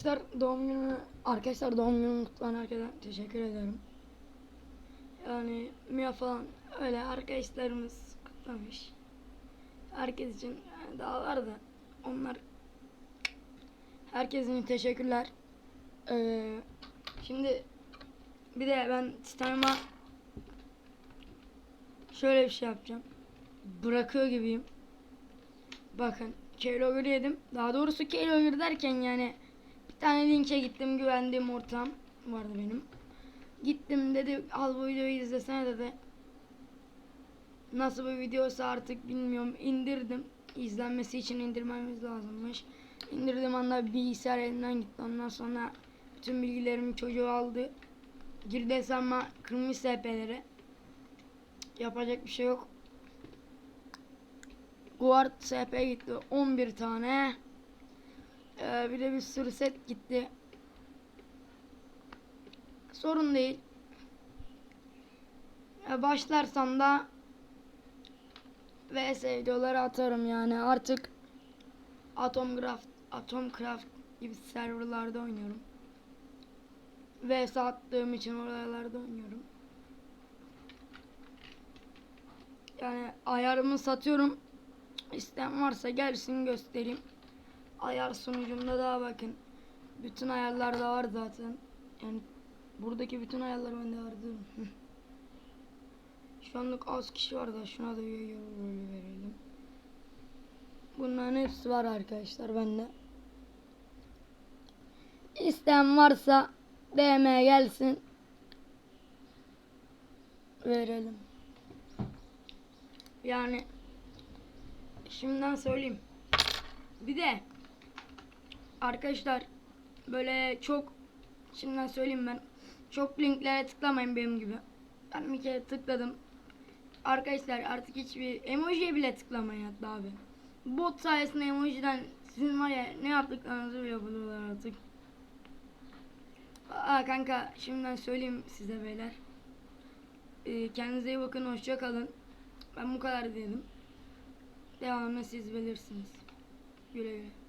Arkadaşlar doğum günü arkadaşlar doğum günü kutlayan herkese teşekkür ederim. Yani Mia falan öyle arkadaşlarımız kutlamış. Herkes için daha var da onlar herkesin teşekkürler. Ee, şimdi bir de ben Titan'ıma şöyle bir şey yapacağım. Bırakıyor gibiyim. Bakın keylogger yedim. Daha doğrusu keylogger derken yani tane linke gittim güvendiğim ortam vardı benim. Gittim dedi al bu videoyu izlesene dedi. Nasıl bir videosa artık bilmiyorum indirdim. İzlenmesi için indirmemiz lazımmış. İndirdiğim anda bilgisayar elimden gitti. Ondan sonra bütün bilgilerimi çocuğu aldı. Girdi hesabıma kırmış SP'leri. Yapacak bir şey yok. Guard SP gitti 11 tane. Ee, bir de bir sürü set gitti. Sorun değil. Ee, başlarsam da VS videoları atarım yani artık Atomcraft, Atomcraft gibi serverlarda oynuyorum. VS attığım için oralarda oynuyorum. Yani ayarımı satıyorum. İsteyen varsa gelsin göstereyim. Ayar sunucumda daha bakın. Bütün ayarlar da var zaten. Yani buradaki bütün ayarlar bende vardı. Şu anlık az kişi var da şuna da üye rolü verelim. Bunların hepsi var arkadaşlar bende. İsteyen varsa DM gelsin. Verelim. Yani şimdiden söyleyeyim. Bir de arkadaşlar böyle çok şimdiden söyleyeyim ben çok linklere tıklamayın benim gibi. Ben bir kere tıkladım. Arkadaşlar artık hiçbir emojiye bile tıklamayın hatta abi. Bot sayesinde emojiden sizin var ya ne yaptıklarınızı bile buluyorlar artık. Aa kanka şimdiden söyleyeyim size beyler. Ee, kendinize iyi bakın hoşça kalın. Ben bu kadar dedim. Devamını siz bilirsiniz. Güle güle.